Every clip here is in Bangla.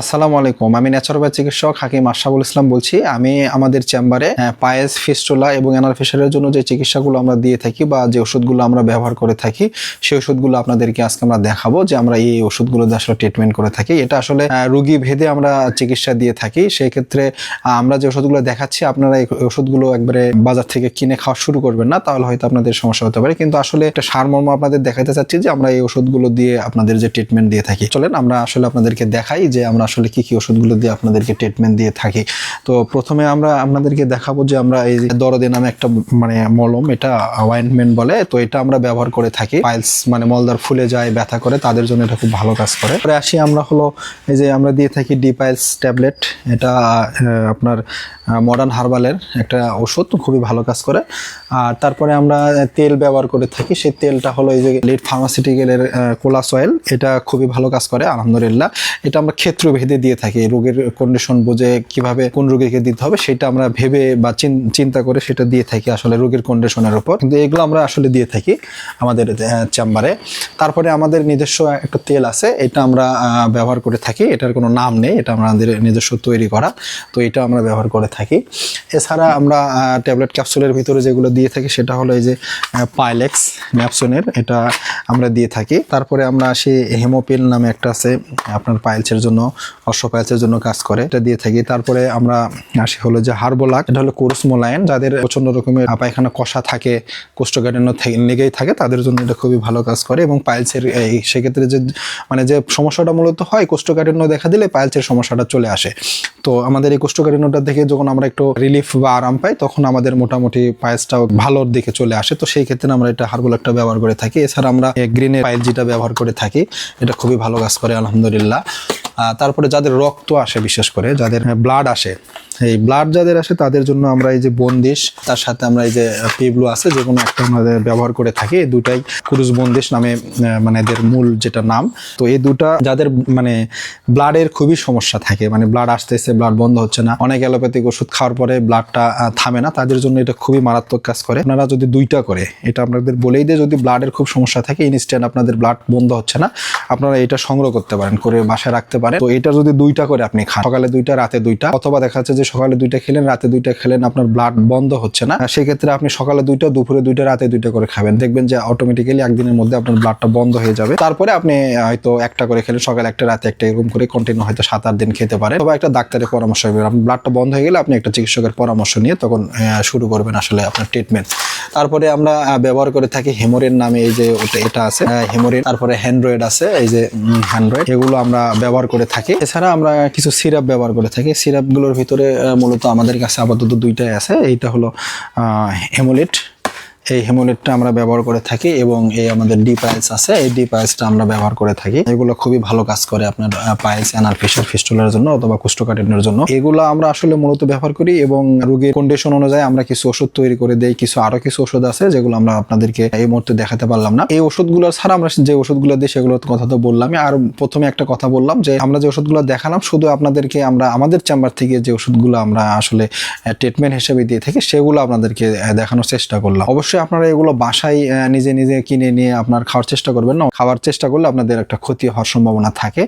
আসসালামু আলাইকুম, আমি ন্যাচারোপ্যাথ চিকিৎসক হাকিম আশরাফুল ইসলাম বলছি। আমি আমাদের চেম্বারে পায়েস, ফিস্টুলা এবং অ্যানাল ফিশারের জন্য যে চিকিৎসাগুলো আমরা দিয়ে থাকি বা যে ওষুধগুলো আমরা ব্যবহার করে থাকি, সেই ওষুধগুলো আপনাদেরকে আজকে আমরা দেখাবো যে আমরা এই ওষুধগুলো আসলে ট্রিটমেন্ট করে থাকি। এটা আসলে রুগী ভেদে আমরা চিকিৎসা দিয়ে থাকি। সেই ক্ষেত্রে আমরা যে ওষুধগুলো দেখাচ্ছি, আপনারা এই ওষুধগুলো একবারে বাজার থেকে কিনে খাওয়া শুরু করবেন না, তাহলে হয়তো আপনাদের সমস্যা হতে পারে। কিন্তু আসলে একটা সারমর্ম আপনাদের দেখাতে চাচ্ছি যে আমরা এই ওষুধগুলো দিয়ে আপনাদের যে ট্রিটমেন্ট দিয়ে থাকি। চলেন, আমরা আসলে আপনাদেরকে দেখাই যে আমরা আসলে কি কি ওষুধগুলো দিয়ে আপনাদেরকে ট্রিটমেন্ট দিয়ে থাকি। তো প্রথমে আমরা আপনাদেরকে দেখাবো যে আমরা এই দরদে নামে একটা মানে মলম, এটা অয়েন্টমেন্ট বলে, তো এটা আমরা ব্যবহার করে থাকি। পাইলস মানে মলদার ফুলে যায়, ব্যথা করে, তাদের জন্য এটা খুব ভালো কাজ করে। পরে আসি আমরা হলো এই যে আমরা দিয়ে থাকি ডি পাইলস ট্যাবলেট এটা আপনার মডার্ন হার্বালের একটা ওষুধ, খুবই ভালো কাজ করে। আর তারপরে আমরা তেল ব্যবহার করে থাকি। সেই তেলটা হলো এই যে লিড ফার্মাসিউটিক্যালের কোলাস অয়েল এটা খুবই ভালো কাজ করে, আলহামদুলিল্লাহ। এটা আমরা ক্ষেত্র ভেদে দিয়ে থাকি। রোগের কন্ডিশন বুঝে কীভাবে কোন রোগীকে দিতে হবে সেটা আমরা ভেবে বা চিন- চিন্তা করে সেটা দিয়ে থাকি আসলে রোগের কন্ডিশনের উপর। কিন্তু এগুলো আমরা আসলে দিয়ে থাকি আমাদের চেম্বারে তারপরে আমাদের নিজস্ব একটা তেল আছে, এটা আমরা ব্যবহার করে থাকি। এটার কোনো নাম নেই, এটা আমাদের নিজস্ব তৈরি করা। তো এটা আমরা ব্যবহার করে থাকি। এছাড়া আমরা ট্যাবলেট ক্যাপসুলের ভিতরে যেগুলো দিয়ে থাকি সেটা হলো এই যে পাইলেক্স ন্যাপসনের এটা আমরা দিয়ে থাকি। তারপরে আমরা আসি হেমোপিল নামে একটা আছে, আপনার পাইলসের জন্য। অশ্ব পাইলসের জন্য কাজ করে। এটা দিয়ে থাকি। তারপরে আমরা আসি হলো যে হার্বোলাক এটা হলো কোর্স মোলায়েন যাদের প্রচণ্ড রকমের পায়খানা কষা থাকে, কোষ্ঠকাঠিন্য লেগেই থাকে, তাদের জন্য এটা খুবই ভালো কাজ করে এবং পাইলসের এই সেক্ষেত্রে যে মানে যে সমস্যাটা মূলত হয়, কোষ্ঠকাঠিন্য দেখা দিলে পাইলসের সমস্যাটা চলে আসে। তো আমাদের এই কোষ্ঠকাঠিন্যটা দেখে যখন আমরা একটু রিলিফ বা আরাম পাই, তখন আমাদের মোটামুটি পায়েসটাও ভালোর দিকে চলে আসে। তো সেই ক্ষেত্রে আমরা এটা হার্বোলাকটা ব্যবহার করে থাকি। এছাড়া আমরা গ্রিনের পাইল যেটা ব্যবহার করে থাকি। এটা খুবই ভালো কাজ করে, আলহামদুলিল্লাহ। তারপরে যাদের রক্ত আসে বিশেষ করে যাদের ব্লাড আসে এই ব্লাড যাদের আসে, তাদের জন্য আমরা এই যে বন্দিশ, তার সাথে আমরা এই যে পিবলু আছে, যে কোনো একটা আমাদের ব্যবহার করে থাকি, এই দুটাই কুরুজ বন্দিশ নামে মানে এদের মূল যেটা নাম। তো এই দুটা যাদের মানে ব্লাডের খুবই সমস্যা থাকে মানে ব্লাড আসতেছে, ব্লাড বন্ধ হচ্ছে না, অনেক অ্যালোপ্যাথিক ওষুধ খাওয়ার পরে ব্লাডটা থামে না, তাদের জন্য এটা খুবই মারাত্মক কাজ করে। আপনারা যদি দুইটা করে, এটা আপনাদের বলেই দিয়ে, যদি ব্লাডের খুব সমস্যা থাকে, ইনস্ট্যান্ট আপনাদের ব্লাড বন্ধ হচ্ছে না, আপনারা এটা সংগ্রহ করতে পারেন, করে বাসায় রাখতে পারেন। তো এটা যদি দুইটা করে আপনি খান, সকালে দুইটা, রাতে দুইটা, অথবা দেখা যাচ্ছে যে সকালে দুইটা খেলেন, রাতে দুইটা খেলেন, আপনার ব্লাড বন্ধ হচ্ছে না। সেক্ষেত্রে আপনি সকালে দুইটা, দুপুরে দুইটা, রাতে দুইটা করে খাবেন। দেখবেন যে অটোমেটিক্যালি একদিনের মধ্যে আপনার ব্লাডটা বন্ধ হয়ে যাবে। তারপরে আপনি হয়তো একটা করে খেলেন, সকালে একটা, রাতে একটা, এরকম করে কন্টিনিউ হয়তো সাত আট দিন খেতে পারেন। অথবা একটা ডাক্তারের পরামর্শ নেবেন। আপনার ব্লাডটা বন্ধ হয়ে গেলে আপনি একটা চিকিৎসকের পরামর্শ নিয়ে তখন শুরু করবেন আসলে আপনার ট্রিটমেন্ট তারপরে আমরা ব্যবহার করে থাকি হেমোরিন নামে এই যে এটা আছে হেমোরিন তারপরে হ্যান্ড্রয়েড আছে, এই যে হ্যান্ড্রয়েড এগুলো আমরা ব্যবহার করে থাকি। এছাড়া আমরা কিছু সিরাপ ব্যবহার করে থাকি। সিরাপগুলোর ভিতরে মূলত আমাদের কাছে আপাতত দুইটাই আছে। এইটা হলো হেমোলিট এই হেমোলেটটা আমরা ব্যবহার করে থাকি এবং এই আমাদের ডি পাইলস আছে, এই ডি পাইলসটা আমরা ব্যবহার করে থাকি। এগুলো খুবই ভালো কাজ করে আপনার পাইলস, অ্যানাল ফিশার ফিস্টুলার জন্য অথবা কোষ্ঠকাঠিন্যের জন্য। এগুলো আমরা আসলে মূলত ব্যবহার করি এবং রোগীর কন্ডিশন অনুযায়ী আমরা কিছু ওষুধ তৈরি করে দেই, কিছু আরও কিছু ওষুধ আছে যেগুলো আমরা আপনাদেরকে এই মুহূর্তে দেখাতে পারলাম না। এই ওষুধগুলো ছাড়া আমরা যে ওষুধগুলো দিই সেগুলোর কথা তো বললামই। আর প্রথমে একটা কথা বললাম যে আমরা যে ওষুধগুলো দেখালাম শুধু আপনাদেরকে আমরা, আমাদের চেম্বার থেকে যে ওষুধগুলো আমরা আসলে ট্রিটমেন্ট হিসেবে দিয়ে থাকি সেগুলো আপনাদেরকে দেখানোর চেষ্টা করলাম। অবশ্যই আপনারা এগুলো বাসায় নিজে নিজে কিনে নিয়ে আপনার খাওয়ার চেষ্টা করবেন না। খাওয়ার চেষ্টা করলে আপনাদের একটা ক্ষতি হওয়ার সম্ভাবনা থাকে।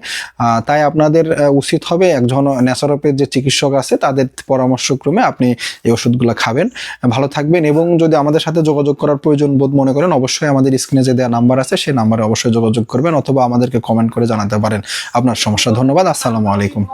তাই আপনাদের উচিত হবে একজন ন্যাচারোপ্যাথ যে চিকিৎসক আছে, তাদের পরামর্শক্রমে আপনি এই ওষুধগুলো খাবেন। ভালো থাকবেন এবং যদি আমাদের সাথে যোগাযোগ করার প্রয়োজন বোধ মনে করেন, অবশ্যই আমাদের স্ক্রিনে যে দেওয়া নাম্বার আছে, সেই নাম্বারে অবশ্যই যোগাযোগ করবেন অথবা আমাদেরকে কমেন্ট করে জানাতে পারেন। আপনার সমস্যা, ধন্যবাদ। আসসালামু আলাইকুম।